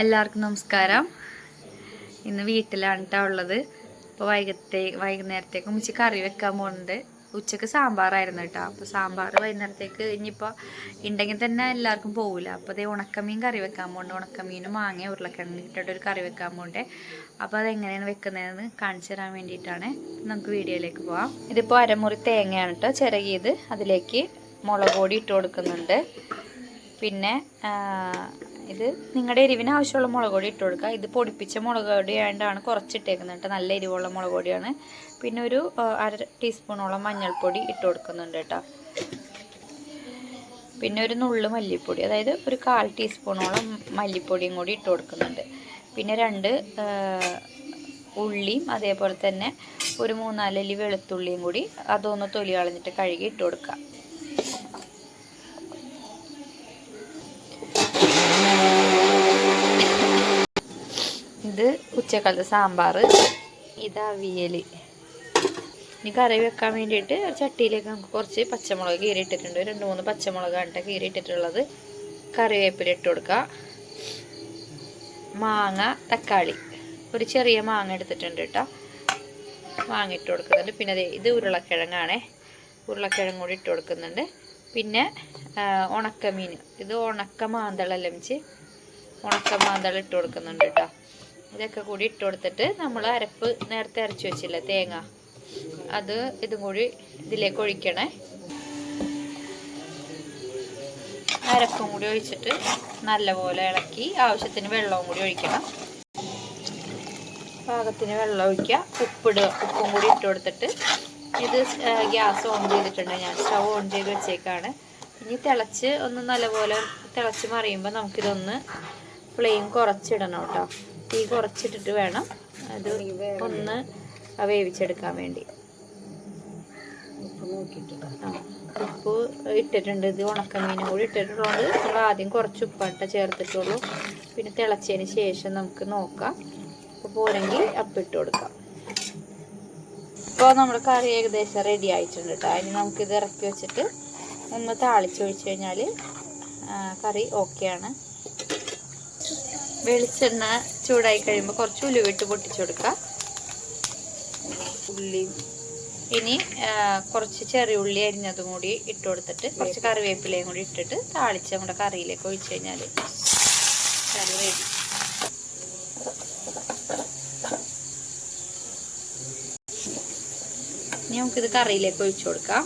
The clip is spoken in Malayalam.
എല്ലാവർക്കും നമസ്കാരം. ഇന്ന് വീട്ടിലാണ് കേട്ടോ ഉള്ളത്. ഇപ്പോൾ വൈകത്തെ വൈകുന്നേരത്തേക്ക് ഉച്ച കറി വെക്കാൻ പോകുന്നുണ്ട് ഉച്ചയ്ക്ക് സാമ്പാറായിരുന്നു കേട്ടോ അപ്പോൾ സാമ്പാർ വൈകുന്നേരത്തേക്ക് ഇനിയിപ്പോൾ ഉണ്ടെങ്കിൽ തന്നെ എല്ലാവർക്കും പോകില്ല അപ്പോൾ അതേ ഉണക്കമീൻ കറി വെക്കാൻ പോകുന്നുണ്ട് ഉണക്കമീനും മാങ്ങ ഉരുളക്കിഴങ്ങ് ഇട്ടിട്ട് ഒരു കറി വെക്കാൻ പോകുന്നുണ്ട് അപ്പോൾ അതെങ്ങനെയാണ് വെക്കുന്നതെന്ന് കാണിച്ചു തരാൻ വേണ്ടിയിട്ടാണ് നമുക്ക് വീഡിയോയിലേക്ക് പോവാം. ഇതിപ്പോൾ അരമുറി തേങ്ങയാണ് കേട്ടോ ചിരകിയത് അതിലേക്ക് മുളക് പൊടി ഇട്ട് കൊടുക്കുന്നുണ്ട്. പിന്നെ ഇത് നിങ്ങളുടെ എരിവിന് ആവശ്യമുള്ള മുളക് പൊടി ഇട്ട് കൊടുക്കുക. ഇത് പൊടിപ്പിച്ച മുളക് പൊടി ആയതുകൊണ്ടാണ് കുറച്ചിട്ടേക്കുന്നത് കേട്ടോ. നല്ല എരിവുള്ള മുളക് പൊടിയാണ്. പിന്നെ ഒരു അര ടീസ്പൂണോളം മഞ്ഞൾപ്പൊടി ഇട്ട് കൊടുക്കുന്നുണ്ട് കേട്ടോ. പിന്നെ ഒരു നുള്ളു മല്ലിപ്പൊടി അതായത് ഒരു കാൽ ടീസ്പൂണോളം മല്ലിപ്പൊടിയും കൂടി ഇട്ട് കൊടുക്കുന്നുണ്ട്. പിന്നെ രണ്ട് ഉള്ളിയും അതേപോലെ തന്നെ ഒരു മൂന്നാലല്ലി വെളുത്തുള്ളിയും കൂടി അതൊന്ന് തൊലി കളഞ്ഞിട്ട് കഴുകി ഇട്ട് കൊടുക്കുക. ഇത് ഉച്ചക്കാലത്തെ സാമ്പാർ ഇത് അവിയൽ ഇനി കറി വെക്കാൻ വേണ്ടിയിട്ട് ചട്ടിയിലേക്ക് നമുക്ക് കുറച്ച് പച്ചമുളക് കീറി ഇട്ടിട്ടുണ്ട്. രണ്ട് മൂന്ന് പച്ചമുളകാണ് കേട്ടോ കീറിയിട്ടിട്ടുള്ളത് കറിവേപ്പില ഇട്ട് കൊടുക്കുക മാങ്ങ തക്കാളി. ഒരു ചെറിയ മാങ്ങ എടുത്തിട്ടുണ്ട് കേട്ടോ മാങ്ങ ഇട്ട് കൊടുക്കുന്നുണ്ട്. പിന്നെ അതെ ഇത് ഉരുളക്കിഴങ്ങാണേ. ഉരുളക്കിഴങ്ങ് കൂടി ഇട്ട് കൊടുക്കുന്നുണ്ട്. പിന്നെ ഉണക്കമീൻ. ഇത് ഉണക്ക മാന്തളല്ല വെച്ച് ഉണക്ക മാന്തള ഇട്ട് കൊടുക്കുന്നുണ്ട് കേട്ടോ ഇതൊക്കെ കൂടി ഇട്ട് കൊടുത്തിട്ട് നമ്മൾ അരപ്പ് നേരത്തെ അരച്ച് വെച്ചില്ലേ തേങ്ങ. അത് ഇതും കൂടി ഇതിലേക്ക് ഒഴിക്കണേ. അരപ്പും കൂടി ഒഴിച്ചിട്ട് നല്ലപോലെ ഇളക്കി ആവശ്യത്തിന് വെള്ളവും കൂടി ഒഴിക്കണം. പാകത്തിന് വെള്ളം ഒഴിക്കുക. ഉപ്പിടുക ഉപ്പും കൂടി ഇട്ട് കൊടുത്തിട്ട് ഇത് ഗ്യാസ് ഓൺ ചെയ്തിട്ടുണ്ട്. ഞാൻ സ്റ്റവ് ഓൺ ചെയ്ത് വെച്ചേക്കാണ്. ഇനി തിളച്ച് ഒന്ന് നല്ലപോലെ തിളച്ച് മറിയുമ്പോൾ നമുക്കിതൊന്ന് ഫ്ലെയിം കുറച്ചിടണം കേട്ടോ. തീ കുറച്ചിട്ടിട്ട് വേണം. അത് ഒന്ന് വേവിച്ചെടുക്കാൻ വേണ്ടി. ഉപ്പ് ഇട്ടിട്ടുണ്ട്. ഇത് ഉണക്കമീനും കൂടി ഇട്ടിട്ടുള്ളത് നമ്മൾ ആദ്യം കുറച്ച് ഉപ്പട്ട ചേർത്തിട്ടുള്ളൂ. പിന്നെ തിളച്ചതിന് ശേഷം നമുക്ക് നോക്കാം. അപ്പോൾ പോരെങ്കിൽ അപ്പിട്ട് കൊടുക്കാം. ഇപ്പോൾ നമ്മുടെ കറി ഏകദേശം റെഡി ആയിട്ടുണ്ട് കേട്ടോ. അതിന് നമുക്കിത് ഇറക്കി വെച്ചിട്ട് ഒന്ന് താളിച്ച് ഒഴിച്ചു കഴിഞ്ഞാൽ കറി ഓക്കെയാണ് വെളിച്ചെണ്ണ ചൂടായി കഴിയുമ്പോൾ കുറച്ച് ഉലുവിട്ട് പൊട്ടിച്ചു കൊടുക്കുക ഉള്ളി. ഇനി കുറച്ച് ചെറിയ ഉള്ളി അരിഞ്ഞതും കൂടി ഇട്ട് കൊടുത്തിട്ട് കുറച്ച് കറിവേപ്പിലയും കൂടി ഇട്ടിട്ട് താളിച്ച് നമ്മുടെ കറിയിലേക്ക് ഒഴിച്ച് കഴിഞ്ഞാൽ കറി റെഡി ഇനി നമുക്കിത് കറിയിലേക്ക് ഒഴിച്ചു കൊടുക്കാം.